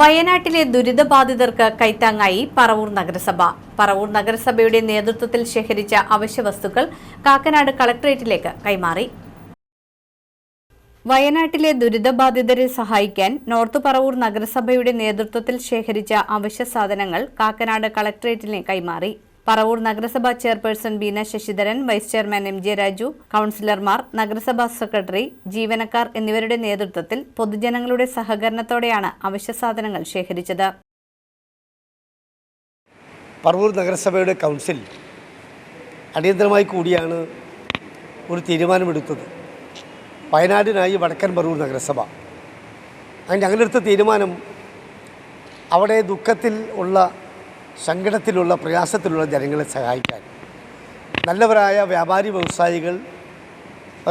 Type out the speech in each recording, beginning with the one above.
വയനാട്ടിലെ ദുരിതബാധിതർക്ക് കൈത്താങ്ങായി പറവൂർ നഗരസഭ. പറവൂർ നഗരസഭയുടെ നേതൃത്വത്തിൽ ശേഖരിച്ച അവശ്യവസ്തുക്കൾ കാക്കനാട് കളക്ടറേറ്റിലേക്ക് കൈമാറി. വയനാട്ടിലെ ദുരിതബാധിതരെ സഹായിക്കാൻ നോർത്ത് പറവൂർ നഗരസഭയുടെ നേതൃത്വത്തിൽ ശേഖരിച്ച അവശ്യ സാധനങ്ങൾ കാക്കനാട് കളക്ടറേറ്റിന് കൈമാറി. പറവൂർ നഗരസഭാ chairperson Beena Sasidharan vice chairman M J Raju കൌൺസിലർമാർ നഗരസഭാ സെക്രട്ടറി ജീവനക്കാർ എന്നിവരുടെ നേതൃത്വത്തിൽ പൊതുജനങ്ങളുടെ സഹകരണത്തോടെയാണ് അവശ്യ സാധനങ്ങൾ ശേഖരിച്ചത്. പറവൂർ നഗരസഭയുടെ കൗൺസിൽ അടിയന്തരമായി കൂടിയാണ് ഒരു തീരുമാനമെടുത്തത്. വയനാടിനായി വടക്കൻ പറവൂർ നഗരസഭ. അങ്ങനെ ഞങ്ങളെടുത്ത തീരുമാനം അവിടെ ദുഃഖത്തിൽ ഉള്ള സങ്കടത്തിലുള്ള പ്രയാസത്തിലുള്ള ജനങ്ങളെ സഹായിക്കാൻ. നല്ലവരായ വ്യാപാരി വ്യവസായികൾ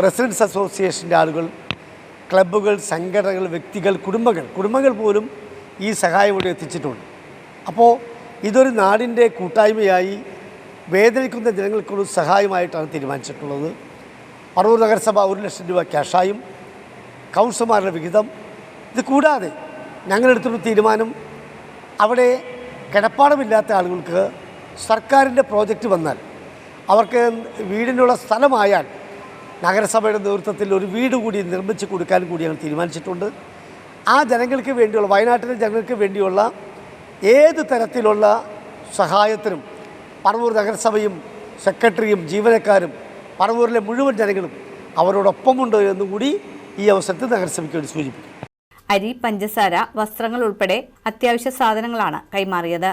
റെസിഡൻസ് അസോസിയേഷന്റെ ആളുകൾ ക്ലബ്ബുകൾ സംഘടനകൾ വ്യക്തികൾ കുടുംബങ്ങൾ കുടുംബങ്ങൾ പോലും ഈ സഹായം ഇവിടെ എത്തിച്ചിട്ടുണ്ട്. അപ്പോൾ ഇതൊരു നാടിന്റെ കൂട്ടായ്മയായി വേദനിക്കുന്ന ജനങ്ങൾക്കുള്ള സഹായമായിട്ടാണ് തീരുമാനിച്ചിട്ടുള്ളത്. പറവൂർ നഗരസഭ ഒരു ലക്ഷം രൂപ ക്യാഷായും കൗൺസിലർമാരുടെ വിഹിതം. ഇത് കൂടാതെ ഞങ്ങളെടുത്തൊരു തീരുമാനം അവിടെ കിടപ്പാടമില്ലാത്ത ആളുകൾക്ക് സർക്കാരിന്റെ പ്രോജക്റ്റ് വന്നാൽ അവർക്ക് വീടിനുള്ള സ്ഥലമായാൽ നഗരസഭയുടെ നേതൃത്വത്തിൽ ഒരു വീട് കൂടി നിർമ്മിച്ച് കൊടുക്കാനും കൂടി ഞങ്ങൾ തീരുമാനിച്ചിട്ടുണ്ട്. ആ ജനങ്ങൾക്ക് വേണ്ടിയുള്ള വയനാട്ടിലെ ജനങ്ങൾക്ക് വേണ്ടിയുള്ള ഏത് തരത്തിലുള്ള സഹായത്തിനും പറവൂർ നഗരസഭയും സെക്രട്ടറിയും ജീവനക്കാരും പറവൂരിലെ മുഴുവൻ ജനങ്ങളും അവരോടൊപ്പമുണ്ട് എന്നുകൂടി ഈ അവസരത്തിൽ നഗരസഭയ്ക്ക് വേണ്ടി സൂചിപ്പിക്കും അരി പഞ്ചസാര വസ്ത്രങ്ങൾ ഉൾപ്പെടെ അത്യാവശ്യ സാധനങ്ങളാണ് കൈമാറിയത്.